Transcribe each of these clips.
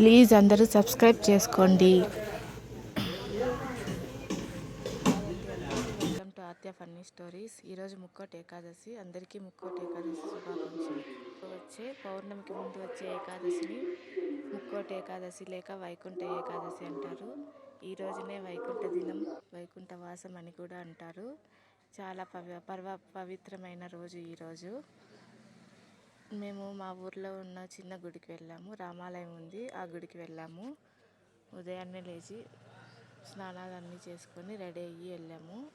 Please అందరూ subscribe చేసుకోండి. Welcome to Aathya funny stories ఈరోజు ముక్కోటి ఏకాదశి. అందరికీ ముక్కోటి ఏకాదశి శుభాకాంక్షలు. వచ్చే పౌర్ణమికి ముందు వచ్చే ఏకాదశిని ముక్కోటి ఏకాదశి లేక వైకుంఠ ఏకాదశి అంటారు. ఈ రోజునే వైకుంఠ దినం వైకుంఠ వాసం అని కూడా అంటారు. చాలా పవి పర్వ పవిత్రమైన రోజు ఈరోజు మేము మా ఊర్లో ఉన్న చిన్న గుడికి వెళ్ళాము. రామాలయం ఉంది. ఆ గుడికి వెళ్ళాము. ఉదయాన్నే లేచి స్నానాలు అన్నీ చేసుకొని రెడీ అయ్యి వెళ్ళాము.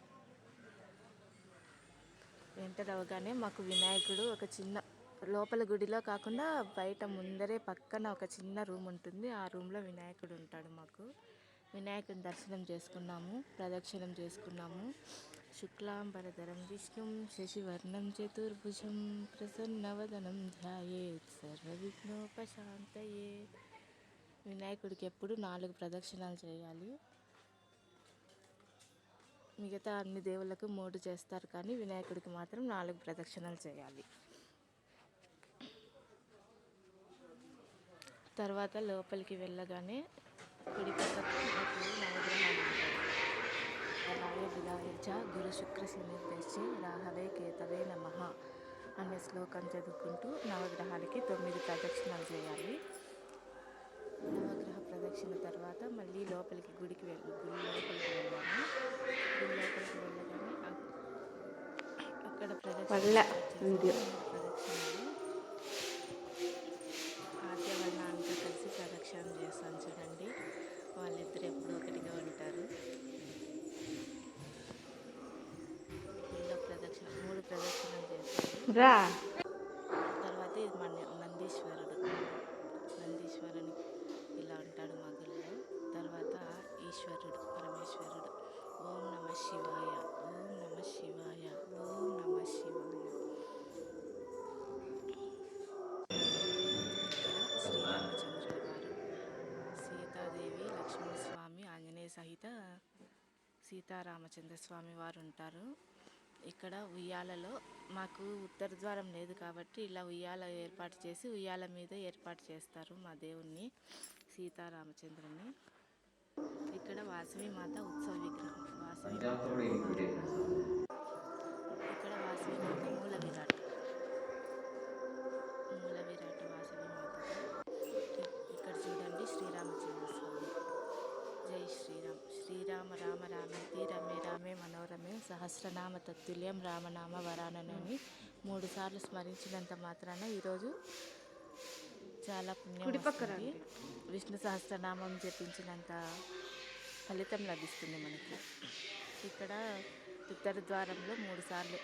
ఎంటర్ అవగానే మాకు వినాయకుడు ఒక చిన్న లోపల గుడిలో కాకుండా బయట ముందరే పక్కన ఒక చిన్న రూమ్ ఉంటుంది. ఆ రూమ్లో వినాయకుడు ఉంటాడు మాకు. వినాయకుని దర్శనం చేసుకున్నాము ప్రదక్షిణం చేసుకున్నాము. శుక్లాంబరధరం విష్ణుం శశివర్ణం చతుర్భుజం ప్రసన్నవదనం ధ్యాయేత్ సర్వవిఘ్నోపశాంతయే వినాయకుడికి ఎప్పుడు నాలుగు ప్రదక్షిణాలు చేయాలి. మిగతా అన్ని దేవుళ్ళకు మూడు చేస్తారు కానీ వినాయకుడికి మాత్రం నాలుగు ప్రదక్షిణలు చేయాలి. తర్వాత లోపలికి వెళ్ళగానే కుడి పక్కకు అలాగే విలాయచ గురు శుక్ర శనిర్దేశి రాహవే కేతవే నమ అనే శ్లోకం చదువుకుంటూ నవగ్రహాలకి తొమ్మిది ప్రదక్షిణాలు చేయాలి. నవగ్రహ ప్రదక్షిణ తర్వాత మళ్ళీ లోపలికి గుడికి వెళ్ళి గుడి లోపలికి వెళ్ళాము గుడి లోపలికి వెళ్ళగానే అక్- అక్కడ ప్రదక్షిణ రా. తర్వాత ఇది మన నందీశ్వరుడు. నందీశ్వరుని ఇలా ఉంటాడు మా గుళ్ళో తర్వాత ఈశ్వరుడు పరమేశ్వరుడు. ఓం నమ శివాయ ఓం నమ శివాయ ఓం నమ శివాయ. ఇక్కడ శ్రీరామచంద్రుల వారు సీతాదేవి లక్ష్మణస్వామి ఆంజనేయ సహిత సీతారామచంద్ర స్వామి వారు ఉంటారు. ఇక్కడ ఉయ్యాలలో మాకు ఉత్తర ద్వారం లేదు కాబట్టి ఇలా ఉయ్యాల ఏర్పాటు చేసి ఉయ్యాల మీద ఏర్పాటు చేస్తారు మా దేవుణ్ణి సీతారామచంద్రుని ఇక్కడ వాసవి మాత ఉత్సవ విగ్రహం. వాసవి సహస్రనామ తత్తుల్యం రామనామ వరానని మూడుసార్లు స్మరించినంత మాత్రాన ఈరోజు చాలా పుణ్యం వస్తుంది. విష్ణు సహస్రనామం జపించినంత ఫలితం లభిస్తుంది మనకి. ఇక్కడ ఉత్తర ద్వారంలో మూడుసార్లు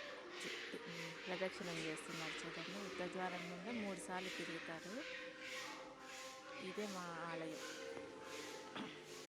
ప్రదక్షిణం చేస్తున్నారు చూడండి. ఉత్తర ద్వారం నుండి మూడు సార్లు తిరుగుతారు. ఇదే మా ఆలయం.